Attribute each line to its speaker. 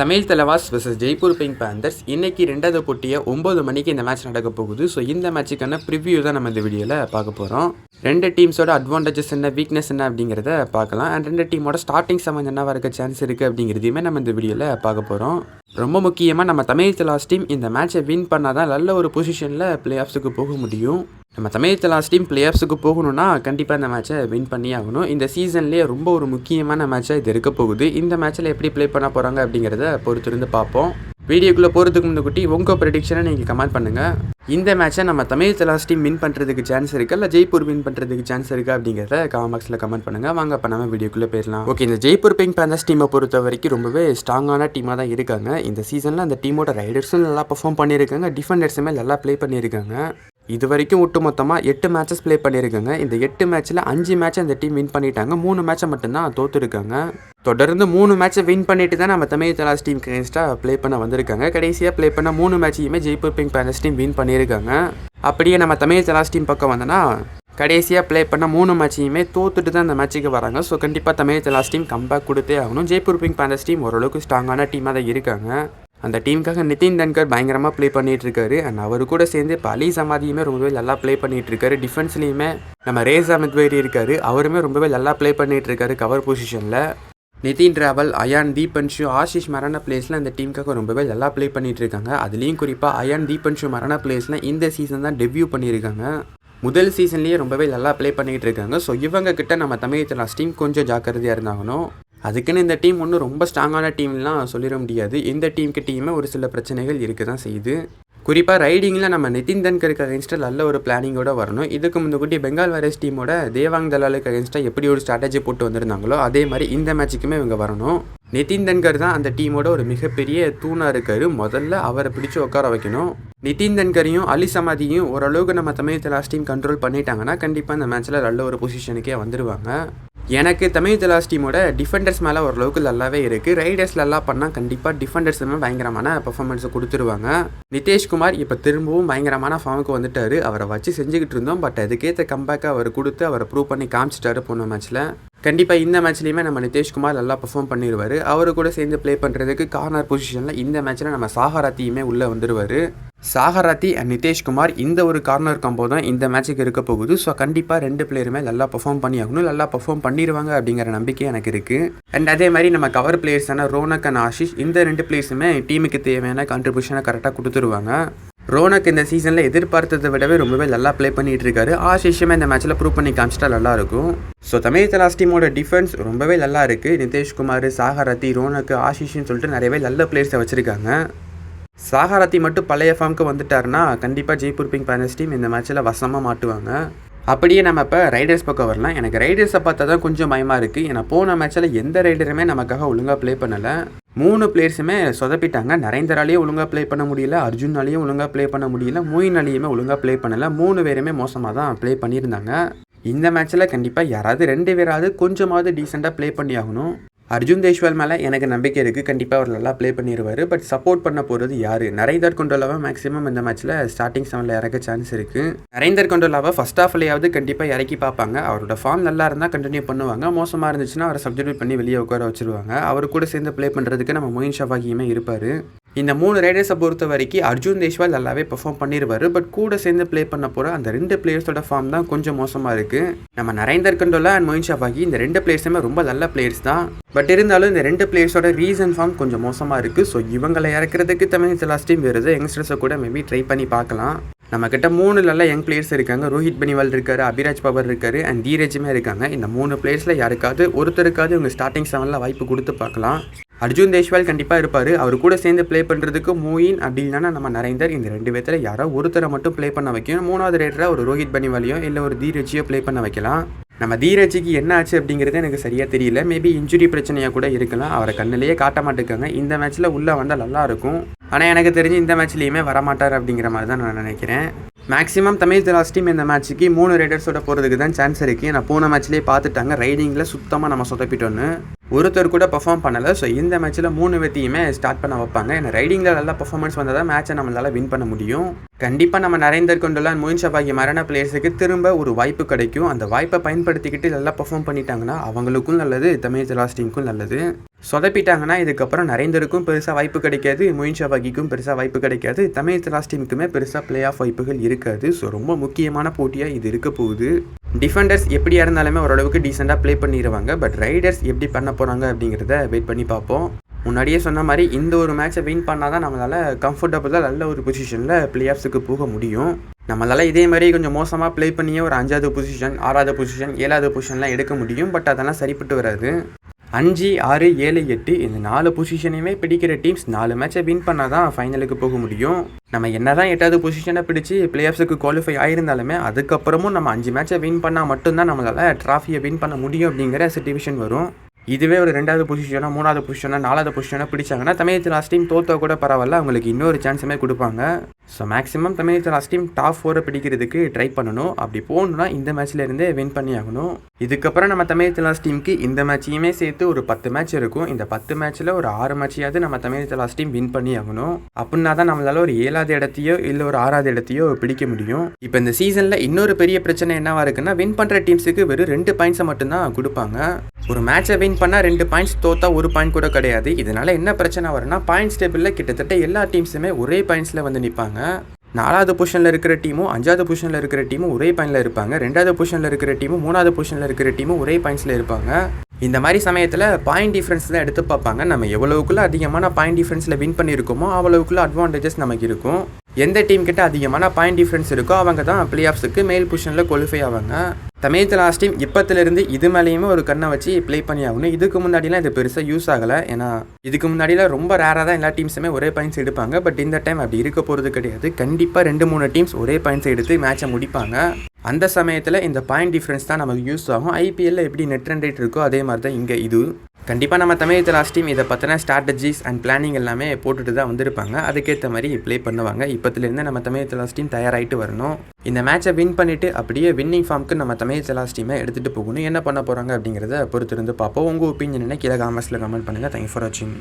Speaker 1: Tamil Thalaivas vs Jaipur Pink Panthers இன்றைக்கி ரெண்டாவது போட்டியை ஒம்பது மணிக்கு இந்த மேட்ச் நடக்க போகுது. ஸோ இந்த மேட்சுக்கான ப்ரிவ்யூ தான் நம்ம இந்த வீடியோவில் பார்க்க போகிறோம் ரெண்டு டீம்ஸோட அட்வான்டேஜஸ் என்ன வீக்னஸ் என்ன அப்படிங்கிறத பார்க்கலாம். அண்ட் ரெண்டு டீமோட ஸ்டார்டிங் சம்மந்த என்னவா இருக்க சான்ஸ் இருக்குது அப்படிங்கிறதையுமே நம்ம இந்த வீடியோவில் பார்க்க போகிறோம் ரொம்ப முக்கியமாக நம்ம தமிழ் தலாஸ் டீம் இந்த மேட்சை வின் பண்ணால் தான் நல்ல ஒரு பொசிஷனில் பிளே ஆஃப்ஸுக்கு போக முடியும். நம்ம தமிழ் தலாஸ் டீம் பிளே ஆஃப்ஸுக்கு போகணும்னா கண்டிப்பாக இந்த மேட்சை வின் பண்ணி ஆகணும். இந்த சீசன்லேயே ரொம்ப ஒரு முக்கியமான மேட்சாக இது இருக்க போகுது. இந்த மேட்ச்சில் எப்படி ப்ளே பண்ண போகிறாங்க அப்படிங்கிறத பொறுத்திருந்து பார்ப்போம். வீடியோக்குள்ளே போகிறதுக்கு முன்னாடி உங்கள் ப்ரெடிக்ஷனை நீங்கள் கமெண்ட் பண்ணுங்கள் இந்த மேட்சை நம்ம தமிழ் தலாஸ் டீம் வின் பண்ணுறதுக்கு சான்ஸ் இருக்கா? இல்லை ஜெய்ப்பூர் வின் பண்ணுறதுக்கு சான்ஸ் இருக்கா அப்படிங்கிறத கமெண்ட் பாக்ஸில் கமெண்ட் பண்ணுங்கள் வாங்க அப்போ நம்ம வீடியோக்குள்ளே போயிடலாம். ஓகே இந்த ஜெய்ப்பூர் பிங்க் பேந்தர்ஸ் டீமை பொறுத்த வரைக்கும் ரொம்பவே ஸ்ட்ராங்கான டீமாக தான் இருக்காங்க. இந்த சீசனில் அந்த டீமோட ரைடர்ஸும் நல்லா பர்ஃபார்ம் பண்ணியிருக்காங்க. டிஃபெண்டர்ஸுமே நல்லா ப்ளே பண்ணியிருக்காங்க. இது வரைக்கும் ஒட்டு மொத்தமாக எட்டு மேட்சஸ் ப்ளே பண்ணியிருக்காங்க. இந்த எட்டு மேட்ச்சில் அஞ்சு மேட்ச் அந்த டீம் வின் பண்ணிட்டாங்க. மூணு மேட்சை மட்டும்தான் தோற்றுருக்காங்க தொடர்ந்து மூணு மேட்சை வின் பண்ணிட்டு தான் நம்ம தமிழ் தலாஸ் டீம் அகேன்ஸ்டாக ப்ளே பண்ண வந்திருக்காங்க. கடைசியாக ப்ளே பண்ண மூணு மேட்சையுமே Jaipur Pink Panthers team win பண்ணியிருக்காங்க. அப்படியே நம்ம தமிழ் தலாஸ் டீம் பக்கம் வந்தோன்னா கடைசியாக ப்ளே பண்ண மூணு மேட்சையுமே தோத்துட்டு தான் அந்த மேட்ச்சுக்கு வராங்க. ஸோ கண்டிப்பாக தமிழ் தலாஸ் டீம் கம்பேக் கொடுத்தே ஆகணும். ஜெய்ப்பூர் பிங்க் பேனஸ் டீம் ஓரளவுக்கு ஸ்ட்ராங்கான டீமாக தான் இருக்காங்க. அந்த டீமுக்காக நிதின் தன்கர் பயங்கரமாக ப்ளே பண்ணிகிட்ருக்காரு அண்ட் அவர் கூட சேர்ந்து இப்போ அலி சமாதியுமே ரொம்பவே நல்லா ப்ளே பண்ணிகிட்ருக்காரு டிஃபென்ஸ்லேயுமே நம்ம ரேஸ் அமித்வேரி இருக்காரு. அவருமே ரொம்பவே நல்லா ப்ளே பண்ணிகிட்ருக்காரு கவர் பொசிஷனில் நிதின் ராவல் அயான் தீபன்ஷு ஆஷிஷ் மரண பிளேஸில் இந்த டீமுக்காக ரொம்பவே நல்லா ப்ளே பண்ணிகிட்டு இருக்காங்க அதுலேயும் குறிப்பாக அயான் தீபன்ஷு மரண பிளேஸில் இந்த சீசன் தான் டெபியூ பண்ணியிருக்காங்க முதல் சீசன்லேயே ரொம்பவே நல்லா ப்ளே பண்ணிகிட்டு இருக்காங்க ஸோ இவங்க கிட்ட நம்ம தமிழ் தலாஸ் டீம் கொஞ்சம் ஜாக்கிரதையாக இருந்தாங்கணும் அதுக்குன்னு இந்த டீம் ஒன்றும் ரொம்ப ஸ்ட்ராங்கான டீம்லாம் சொல்லிட முடியாது. இந்த டீமுக்கு டீமே ஒரு சில பிரச்சனைகள் இருக்க தான் செய்யுது. குறிப்பாக ரைடிங்கில் நம்ம நிதின் தன்கருக்கு அகேன்ஸ்டாக நல்ல ஒரு பிளானிங்கோட வரணும். இதுக்கு முன்னாடி பெங்கால் வைரஸ் டீமோட தேவாங் தலாலுக்கு அகேன்ஸ்டாக எப்படி ஒரு ஸ்ட்ராட்டஜி போட்டு வந்திருந்தாங்களோ அதே மாதிரி இந்த மேட்சுக்குமே இவங்க வரணும். நிதின் தன்கர் தான் அந்த டீமோட ஒரு மிகப்பெரிய தூணாக இருக்காரு. முதல்ல அவரை பிடிச்சி உட்கார வைக்கணும். நிதின் தன்கரையும் அலி சமாதியும் ஓரளவுக்கு நம்ம தமிழ் லாஸ்ட் டீம் கண்ட்ரோல் பண்ணிட்டாங்கன்னா கண்டிப்பாக அந்த மேட்ச்சில் நல்ல ஒரு பொசிஷனுக்கே வந்துடுவாங்க எனக்கு தமிழ் தலாஸ் டீமோட டிஃபெண்டர்ஸ் மேலே ஓரளவுக்கு நல்லாவே இருக்குது ரைடர்ஸ் நல்லா பண்ணால் கண்டிப்பாக டிஃபெண்டர்ஸ் பயங்கரமான பெர்ஃபார்மன்ஸை கொடுத்துருவாங்க. நிதேஷ்குமார் இப்போ திரும்பவும் பயங்கரமான ஃபார்முக்கு வந்துட்டார். அவரை வச்சு செஞ்சுக்கிட்டு இருந்தோம். பட் அதுக்கேற்ற கம்பேக்கை அவர் கொடுத்து அவரை ப்ரூவ் பண்ணி காமிச்சிட்டாரு போன மேட்ச்சில் கண்டிப்பாக இந்த மேட்ச்லேயுமே நம்ம நிதேஷ்குமார் நல்லா பர்ஃபார்ம் பண்ணிடுவார் அவரு கூட சேர்ந்து ப்ளே பண்ணுறதுக்கு கார்னர் பொசிஷனில் இந்த மேட்ச்சில் நம்ம சாகராத்தியுமே உள்ளே வந்துடுவார் சாகராத்தி அண்ட் நிதேஷ்குமார் இந்த ஒரு கார்னர் காம்போ தான் இந்த மேட்ச்சுக்கு இருக்க போகுது. ஸோ கண்டிப்பாக ரெண்டு பிளேயருமே நல்லா பர்ஃபார்ம் பண்ணி ஆகணும் நல்லா பர்ஃபார்ம் பண்ணிடுவாங்க அப்படிங்கிற நம்பிக்கை எனக்கு இருக்குது அண்ட் அதே மாதிரி நம்ம கவர் பிளேயர்ஸான ரோனக் அண்ட் ஆஷிஷ் இந்த ரெண்டு பிளேயர்ஸுமே டீமுக்கு தேவையான கான்ட்ரிபியூஷனை கரெக்டாக கொடுத்துருவாங்க. ரோனக் இந்த சீசனில் எதிர்பார்த்ததை விடவே ரொம்பவே நல்லா ப்ளே பண்ணிட்டு இருக்காரு. ஆஷிஷுமே இந்த மேட்ச்சில் ப்ரூவ் பண்ணி காமிச்சிட்டா நல்லாயிருக்கும் ஸோ தமிழ் தலாஸ் டீமோட டிஃபென்ஸ் ரொம்பவே நல்லா இருக்குது நிதேஷ்குமார் சாகரத்தி ரோனக் ஆஷிஷ்னு சொல்லிட்டு நிறையவே நல்ல பிளேயர்ஸை வச்சுருக்காங்க. சாகாரத்தி மட்டும் பழைய ஃபார்முக்கு வந்துட்டாருன்னா கண்டிப்பாக ஜெய்ப்பூர் பிங்க் பேனர்ஸ் டீம் இந்த மேட்ச்சில் வசமாக மாட்டுவாங்க. அப்படியே நம்ம இப்போ ரைடர்ஸ் பக்கம் வரலாம். எனக்கு ரைடர்ஸை பார்த்தா தான் கொஞ்சம் பயமாக இருக்குது ஏன்னா போன மேட்ச்சில் எந்த ரைடருமே நமக்காக ஒழுங்காக ப்ளே பண்ணலை. மூணு பிளேயர்ஸுமே சொதப்பிட்டாங்க. நரேந்தராலேயும் ஒழுங்காக ப்ளே பண்ண முடியல. அர்ஜுனாலேயும் ஒழுங்காக ப்ளே பண்ண முடியல. மோயினாலேயுமே ஒழுங்காக ப்ளே பண்ணலை. மூணு பேருமே மோசமாக தான் ப்ளே பண்ணியிருந்தாங்க. இந்த மேட்ச்சில் கண்டிப்பாக யாராவது ரெண்டு பேராவது கொஞ்சமாவது டீசெண்டாக ப்ளே பண்ணி ஆகணும் அர்ஜுன் தேஷ்வால் மேலே எனக்கு நம்பிக்கை இருக்குது கண்டிப்பாக அவர் நல்லா ப்ளே பண்ணிடுவார் பட் சப்போர்ட் பண்ண போகிறது யார்? நரேந்தர் கொண்டோலாவை மேக்ஸிமம் இந்த மேட்ச்சில் ஸ்டார்டிங் செவனில் இறக்க சான்ஸ் இருக்குது நரேந்தர் கொண்டோலாவை ஃபஸ்ட் ஆஃப்லேயாவது கண்டிப்பாக இறக்கி பார்ப்பாங்க. அவரோட ஃபார்ம் நல்லா இருந்தால் கண்டினியூ பண்ணுவாங்க. மோசமாக இருந்துச்சுன்னா அவரை சப்ஜெக்ட் பண்ணி வெளியே உட்கார வச்சுருவாங்க. அவர் கூட சேர்ந்து ப்ளே பண்ணுறதுக்கு நம்ம மொயின் ஷபாகியுமே இருப்பார். இந்த மூணு ரைடர்ஸை பொறுத்த வரைக்கும் அர்ஜுன் தேஷ்வால் நல்லாவே பெர்ஃபார்ம் பண்ணிடுவார் பட் கூட சேர்ந்து ப்ளே பண்ண போகிற அந்த ரெண்டு பிளேயர்ஸோட ஃபார்ம் தான் கொஞ்சம் மோசமாக இருக்குது நம்ம Narender Kandola and Moein Shafaghi இந்த ரெண்டு பிளேயர்ஸுமே ரொம்ப நல்ல பிளேயர்ஸ் தான். பட் இருந்தாலும் இந்த ரெண்டு பிளேயர்ஸோட ரீசன் ஃபார்ம் கொஞ்சம் மோசமாக இருக்குது ஸோ இவங்களை இறக்குறதுக்கு தமிழ் லாஸ்ட் டீம் வருது. யங்ஸ்டர்ஸை கூட மேபி ட்ரை பண்ணி பார்க்கலாம். நம்ம கிட்ட மூணு நல்ல யங் பிளேயர்ஸ் இருக்காங்க. ரோஹித் பனிவால் இருக்காரு அபிராஜ் பவர் இருக்காரு அண்ட் தீரஜுமே இருக்காங்க. இந்த மூணு பிளேயர்ஸில் யாருக்காவது ஒருத்தருக்காவது இவங்க ஸ்டார்டிங் செவனில் வாய்ப்பு கொடுத்து பார்க்கலாம். அர்ஜுன் தேஷ்வால் கண்டிப்பாக இருப்பார். அவர் கூட சேர்ந்து ப்ளே பண்ணுறதுக்கு மோயின் அப்படி இல்லைன்னா நம்ம நரேந்தர் இந்த ரெண்டு பேர்த்தில் யாரோ ஒருத்தரை மட்டும் ப்ளே பண்ண வைக்கணும். மூணாவது ரேட்டராக ஒரு ரோஹித் பனிவாலியோ இல்லை ஒரு தீரஜியோ ப்ளே பண்ண வைக்கலாம். நம்ம தீரஜிக்கு என்ன ஆச்சு அப்படிங்கிறது எனக்கு சரியாக தெரியல. மேபி இன்ஜுரி பிரச்சனையாக கூட இருக்கலாம். அவரை கண்ணிலேயே காட்ட மாட்டேக்காங்க. இந்த மேட்ச்சில் உள்ளே வந்தால் நல்லா இருக்கும். ஆனால் எனக்கு தெரிஞ்சு இந்த மேட்ச்லேயுமே வரமாட்டார் அப்படிங்கிற மாதிரி தான் நான் நினைக்கிறேன். மேக்ஸிமம் தமிழ் தலாஸ் டீம் இந்த மேட்ச்சுக்கு மூணு ரைடர்ஸோட போகிறதுக்கு தான் சான்ஸ் இருக்குது நான் போன மேட்ச்லேயே பார்த்துட்டாங்க. ரைடிங்கில் சுத்தமாக நம்ம சொதப்பிட்டோன்னு ஒருத்தர் கூட பர்ஃபார்ம் பண்ணலை. ஸோ இந்த மேட்ச்சில் மூணு வெற்றியுமே ஸ்டார்ட் பண்ண வைப்பாங்க. ஏன்னா ரைடிங்கில் நல்லா பர்ஃபார்மன்ஸ் வந்தால் தான் மேட்சை நம்மளால் வின் பண்ண முடியும். கண்டிப்பாக நம்ம நரேந்தர் கொண்டுலான் மோயின் ஷபாகி மரண பிளேயர்ஸுக்கு திரும்ப ஒரு வாய்ப்பு கிடைக்கும். அந்த வாய்ப்பை பயன்படுத்திக்கிட்டு நல்லா பர்ஃபார்ம் பண்ணிட்டாங்கன்னா அவங்களுக்கும் நல்லது தமிழ் ஜலாஸ் டீமுக்கும் நல்லது. சொதப்பிட்டாங்கன்னா இதுக்கப்புறம் நரேந்தருக்கும் பெருசாக வாய்ப்பு கிடைக்காது மொயின் ஷபாகிக்கும் பெருசாக வாய்ப்பு கிடைக்காது தமிழ் ஜலாஸ் டீமுக்குமே பெருசாக பிளே ஆஃப் வாய்ப்புகள் இருக்காது. ஸோ ரொம்ப முக்கியமான போட்டியாக இது இருக்க போகுது. டிஃபெண்டர்ஸ் எப்படியா இருந்தாலுமே ஓரளவுக்கு டீசெண்டாக ப்ளே பண்ணிடுவாங்க பட் ரைடர்ஸ் எப்படி பண்ண போகிறாங்க அப்படிங்கிறத வெயிட் பண்ணி பார்ப்போம். முன்னாடியே சொன்ன மாதிரி இந்த ஒரு மேட்சை வின் பண்ணால் தான் நம்மளால் கம்ஃபர்டபுளாக நல்ல ஒரு பொசிஷனில் பிளே ஆஃப்ஸுக்கு போக முடியும். நம்மளால் இதே மாதிரி கொஞ்சம் மோசமாக ப்ளே பண்ணியே ஒரு அஞ்சாவது பொசிஷன் ஆறாவது பொசிஷன் ஏழாவது பொசிஷன்லாம் எடுக்க முடியும். பட் அதெல்லாம் சரிப்பட்டு வராது. அஞ்சு ஆறு ஏழு எட்டு இந்த நாலு பொசிஷனையுமே பிடிக்கிற டீம்ஸ் நாலு மேட்சை வின் பண்ணால் தான் ஃபைனலுக்கு போக முடியும். நம்ம என்ன தான் எட்டாவது பொசிஷனை பிடிச்சி பிளே ஆஃப்ஸுக்கு குவாலிஃபை ஆயிருந்தாலுமே அதுக்கப்புறமும் நம்ம அஞ்சு மேட்சை வின் பண்ணால் மட்டும்தான் நம்மளால் ட்ராஃபியை வின் பண்ண முடியும் அப்படிங்கிற சிச்சுவேஷன் வரும். இதுவே ஒரு ரெண்டாவது பொசிஷனோ மூணாவது பொசிஷனோ நாலாவது பொசிஷனோ பிடிச்சாங்கன்னா தமிழகத்தில் லாஸ்ட் டீம் தோத்தா கூட பரவாயில்ல. அவங்களுக்கு இன்னொரு சான்ஸுமே கொடுப்பாங்க. ஸோ மேக்ஸிமம் தமிழகத்தில் லாஸ்ட் டீம் டாப் ஃபோரை பிடிக்கிறதுக்கு ட்ரை பண்ணணும். அப்படி போகணுன்னா இந்த மேட்ச்ல இருந்தே வின் பண்ணி ஆகணும். இதுக்கப்புறம் நம்ம தமிழகத்தில் லாஸ்ட் டீமுக்கு இந்த மேட்சையுமே சேர்த்து ஒரு பத்து மேட்ச் இருக்கும். இந்த பத்து மேட்ச்சில் ஒரு ஆறு மேட்சையாவது நம்ம தமிழகத்தில் லாஸ்ட் டீம் வின் பண்ணி ஆகணும். அப்படின்னா தான் நம்மளால ஒரு ஏழாவது இடத்தையோ இல்லை ஒரு ஆறாவது இடத்தையோ பிடிக்க முடியும். இப்போ இந்த சீசனில் இன்னொரு பெரிய பிரச்சனை என்னவா இருக்குன்னா வின் பண்ணுற டீம்ஸுக்கு வெறும் ரெண்டு பாயிண்ட்ஸை மட்டும்தான் கொடுப்பாங்க. ஒரு மேட்சை வின் பண்ணால் ரெண்டு பாயிண்ட்ஸ் தோத்தா ஒரு பாயிண்ட் கூட கிடையாது. இதனால் என்ன பிரச்சனை வரும்னா பாயிண்ட்ஸ் டேபிளில் கிட்டத்தட்ட எல்லா டீம்ஸுமே ஒரே பாயிண்ட்ஸில் வந்து நிற்பாங்க நாலாவது பொசிஷனில் இருக்கிற டீமும் அஞ்சாவது பொசிஷனில் இருக்கிற டீமும் ஒரே பாயிண்டில் இருப்பாங்க. ரெண்டாவது பொசிஷனில் இருக்கிற டீமும் மூணாவது பொசிஷனில் இருக்கிற டீமும் ஒரே பாயிண்ட்ஸில் இருப்பாங்க. இந்த மாதிரி சமயத்தில் பாயிண்ட் டிஃப்ரென்ஸ் தான் எடுத்து பார்ப்பாங்க. நம்ம எவ்வளவுக்குள்ள அதிகமான பாயிண்ட் டிஃப்ரென்ஸில் வின் பண்ணியிருக்கோமோ அவ்வளவுக்குள்ள அட்வான்டேஜஸ் நமக்கு இருக்கும். எந்த டீம் கிட்ட அதிகமான பாயிண்ட் டிஃப்ரென்ஸ் இருக்கோ அவங்க தான் பிளே ஆஃப்ஸுக்கு மேல் பொசிஷனில் குவாலிஃபை ஆவாங்க. தமிழ் லாஸ்ட் டீம் இப்போத்துலேருந்து இது மேலேயுமே ஒரு கண்ணை வச்சு ப்ளே பண்ணி ஆகணும். இதுக்கு முன்னாடிலாம் இது பெருசாக யூஸ் ஆகலை. ஏன்னா இதுக்கு முன்னாடிலாம் ரொம்ப ரேராக தான் எல்லா டீம்ஸுமே ஒரே பாயிண்ட்ஸ் எடுப்பாங்க. பட் இந்த டைம் அப்படி இருக்க போகிறது கிடையாது. கண்டிப்பாக ரெண்டு மூணு டீம்ஸ் ஒரே பாயிண்ட்ஸ் எடுத்து மேட்சை முடிப்பாங்க. அந்த சமயத்தில் இந்த பாயிண்ட் டிஃப்ரென்ஸ் தான் நமக்கு யூஸ் ஆகும். ஐபிஎல்லில் எப்படி நெட் ரன் ரேட் இருக்கோ அதே மாதிரி தான் இங்கே இது. கண்டிப்பாக நம்ம தமிழ் லாஸ்ட் டீம் இதை பற்றின ஸ்ட்ராட்டஜிஸ் அண்ட் பிளானிங் எல்லாமே போட்டுட்டு தான் வந்திருப்பாங்க. அதுக்கேற்ற மாதிரி ப்ளே பண்ணுவாங்க. இப்போத்துலேருந்து நம்ம தமிழ் லாஸ்ட் டீம் தயாராகிட்டு வரணும். இந்த மேட்சை வின் பண்ணிவிட்டு அப்படியே வின்னிங் ஃபார்முக்கு நம்ம தமிழ் லாஸ்ட் டீமை எடுத்துகிட்டு போகணும். என்ன பண்ண போகிறாங்க அப்படிங்கிறத பொறுத்திருந்து பார்ப்போம். உங்கள் ஒப்பீனியன் என்ன? கீழே காமர்ஸில் கமெண்ட் பண்ணுங்கள் தேங்க்யூ ஃபார் வாட்சிங்